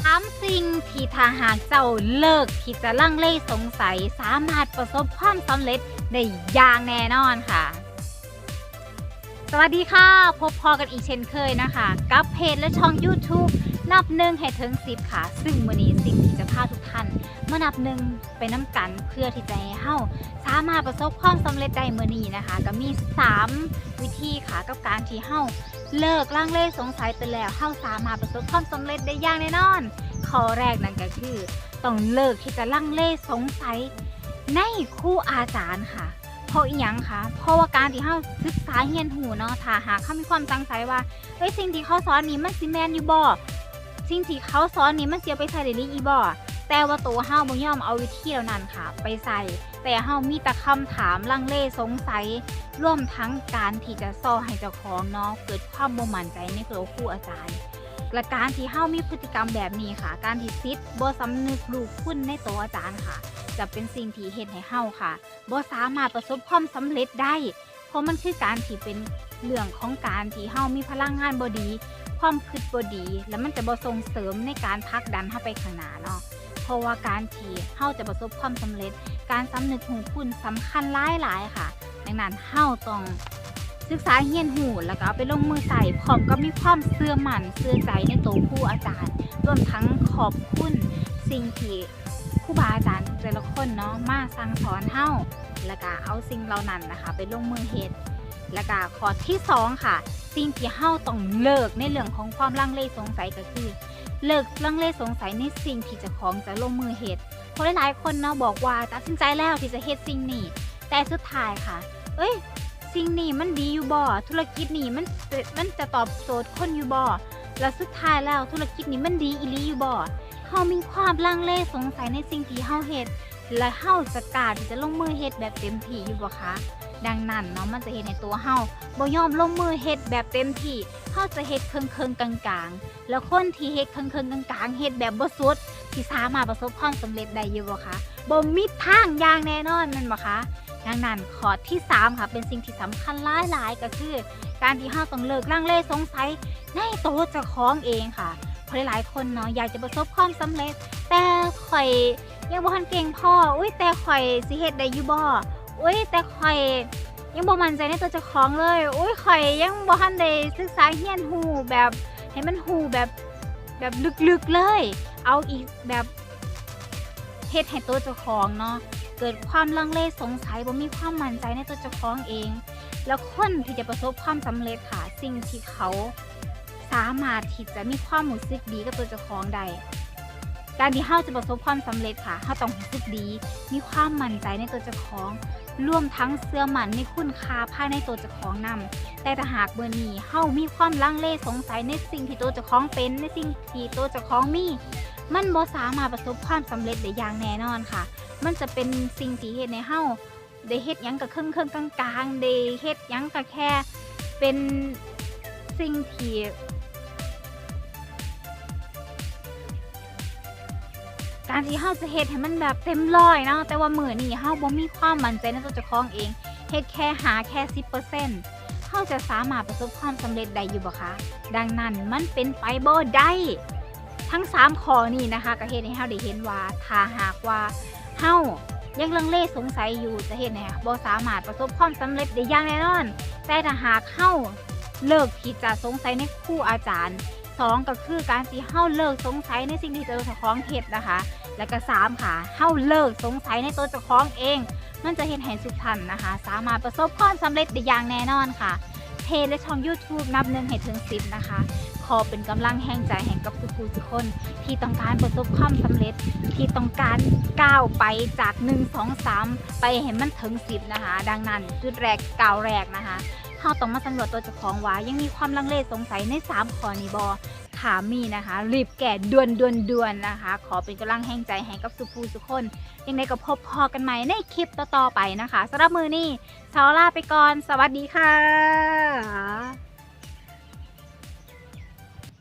ถามสิ่งที่ถ้าหากเจ้าเลิกที่จะลังเลสงสัยสามารถประสบความสำเร็จได้อย่างแน่นอนค่ะ สวัสดีค่ะ พบพอกันอีกเช่นเคยนะคะ กับเพจและช่อง YouTube นับหนึ่งให้ถึงสิบค่ะ ซึ่งวันนี้สิ่งที่จะพาทุกท่านมานับหนึ่งไปน้ำกันเพื่อที่จะให้เฮาสามารถประสบความสำเร็จได้เมื่อนี้นะคะ ก็มี 3 วิธีค่ะกับการที่เฮา เลิกลังเล่สงสัยไปแล้วเฮาสามารถประสบความสำเร็จได้อย่างแน่นอน ข้อแรกนั่นก็คือ ต้องเลิกที่จะลังเล่สงสัยในครูอาจารย์ค่ะ เพราะอีหยังคะเพราะว่าการที่เฮาศึกษาเรียนหูเนาะถ้าหากเขามีความตั้งใจว่าเอ้ยสิ่งที่เขาสอนนี่มันสิแมนอยู่บ่สิ่งที่เขาสอนนี่มันเสียไปใส่ได้หรืออีบ่แต่ว่าตัวเฮาบ่ยอมเอาวิธีเหล่านั้นค่ะ ไปใส่ แต่เฮามีแต่คำถามลังเลสงสัยร่วมทั้งการที่จะซ่อให้เจ้าของเนาะเกิดความบ่มั่นใจในตัวครูอาจารย์และการที่เฮามีพฤติกรรมแบบนี้ค่ะ การที่ซิดบ่สำนึกลูกคุณในตัวอาจารย์ค่ะ จะเป็นสิ่งที่เฮ็ดให้เฮาค่ะบ่สามารถประสบความสำเร็จได้ เพราะมันคือการที่เป็นเรื่องของการที่เฮามีพลังงานบ่ดี ความคิดบ่ดี แล้วมันจะบ่ส่งเสริมในการพักดันเฮาไปข้างหน้าเนาะ ราะว่าการที่เฮาจะประสบความสำเร็จ การสำนึกหูคุณสำคัญหลายๆค่ะ ดังนั้นเฮาต้องศึกษาเฮียนหูแล้วก็เอาไปลงมือใส่พร้อมก็มีความเสื่อมั่นเสื่อใจในตัวผู้อาจารย์รวมทั้งขอบคุณสิ่งที่ครูบาอาจารย์แต่ละคนเนาะมาสั่งสอนเฮาแล้วก็เอาสิ่งเหล่านั้นนะคะ ไปลงมือเฮ็ดแล้วก็ข้อที่สองค่ะ สิ่งที่เฮาต้องเลิกในเรื่องของความลังเลสงสัยก็คือ เลิกลังเลสงสัยในสิ่งที่เจ้าของจะลงมือเฮ็ดเพราะหลายๆคนเนาะบอกว่าตัดสินใจแล้วที่จะเฮ็ดสิ่งนี้ แต่สุดท้ายค่ะ เอ้ย สิ่งนี้มันดีอยู่บ่ธุรกิจนี้มันมันจะตอบโจทย์คนอยู่บ่แล้วสุดท้ายแล้วธุรกิจนี้มันดีอีหลีอยู่บ่เฮามีความลังเลสงสัยในสิ่งที่เฮาเฮ็ด และเฮาจะกล้าที่จะลงมือเฮ็ดแบบเต็มที่อยู่บ่คะดังนั้นเนาะมันจะเฮ็ดในตัวเฮาบ่ยอมลงมือเฮ็ดแบบเต็มที่เฮาจะเฮ็ดเคิงๆกลางๆแล้วคนที่เฮ็ดเคิงๆกลางๆเฮ็ดแบบบ่สุดที่สามารถประสบความสำเร็จได้อยู่บ่คะบ่มีทางอย่างแน่นอนแม่นบ่คะดังนั้นข้อที่ 3 ค่ะ เป็นสิ่งที่สำคัญหลายๆก็คือ การที่เฮาต้องเลิกลังเลสงสัยในตัวเจ้าของเองค่ะเพราะหลายๆคนเนาะอยากจะประสบความสำเร็จ แต่ข่อย ยังบ่ทันเก่งพ่ออุ้ยแต่ข่อยสิเฮ็ดได้อยู่บ่อุ้ยแต่ข่อยยังบ่มั่นใจในตัวเจ้าของเลย อุ้ยข่อยยังบ่ทันได้ศึกษาเรียนรู้แบบให้มันรู้แบบแบบลึกๆเลย เอาอีกแบบเฮ็ดให้ตัวเจ้าของเนาะเกิดความลังเลสงสัยบ่มีความมั่นใจในตัวเจ้าของเอง แล้วคนที่จะประสบความสำเร็จค่ะสิ่งที่เขาสามารถที่จะมีความรู้สึกดีกับตัวเจ้าของได้ การที่เฮาจะประสบความสำเร็จค่ะเฮาต้องรู้สึกดี มีความมั่นใจในตัวเจ้าของรวมทั้งเสื่อมั่นในคุณค่าภายในตัวเจ้าของนำแต่ถ้าหากเมื่อนี้เฮามีความลังเลสงสัยในสิ่งที่ตัวเจ้าของเป็นในสิ่งที่ตัวเจ้าของมี มันบ่สามารถประสบความสำเร็จได้อย่างแน่นอนค่ะ มันจะเป็นสิ่งที่เฮ็ดในเฮาได้เฮ็ดหยังกับเครื่องเครื่องกลางกลางๆได้เฮ็ดหยังกับแค่ เป็นสิ่งที่ การที่เฮาจะเฮ็ดให้มันแบบเต็มร้อยเนาะแต่ว่ามื้อนี้เฮาบ่มีความมั่นใจในตัวเจ้าของเองเฮ็ดแค่หาแค่10%เฮาจะสามารถประสบความสำเร็จได้อยู่บ่คะดังนั้นมันเป็นไปบ่ได้ทั้ง 3ข้อนี้นะคะก็เฮ็ดให้เฮาได้เห็นว่าถ้าหากว่าเฮายังลังเลสงสัยอยู่จะเฮ็ดให้บ่สามารถประสบความสำเร็จได้อย่างแน่นอน แต่ถ้าหากเฮาเลิกที่จะสงสัยในครูอาจารย์สองก็คือการที่เฮาเลิกสงสัยในสิ่งที่เจ้าของเฮ็ดนะคะ และก็สามค่ะเฮาเลิกสงสัยในตัวเจ้าของเองมันจะเห็นให้สุขทันนะคะ สามารถประสบความสำเร็จได้อย่างแน่นอนค่ะ เพจและช่อง YouTube นับหนึ่งให้ถึงสิบนะคะ ขอเป็นกำลังแห่งใจแห่งกับทุกผู้ทุกคน ที่ต้องการประสบความสำเร็จ ที่ต้องการก้าวไปจาก 1 2 3 ไปเห็นมันถึง10นะคะ ดังนั้นจุดแรกก้าวแรกนะคะเราต้องมาสำรวจตัวเจ้าของว่ายังมีความลังเลสงสัยใน 3 ข้อนี้บอ ถามมีนะคะ รีบแก่ด่วนด่วนด่วนนะคะ ขอเป็นกำลังแห่งใจแห่งกับสุภูสุคนยังไงก็พบพอกันใหม่ในคลิปต่อๆไปนะคะสำหรับมือนี้สาวลาไปก่อน สวัสดีค่ะ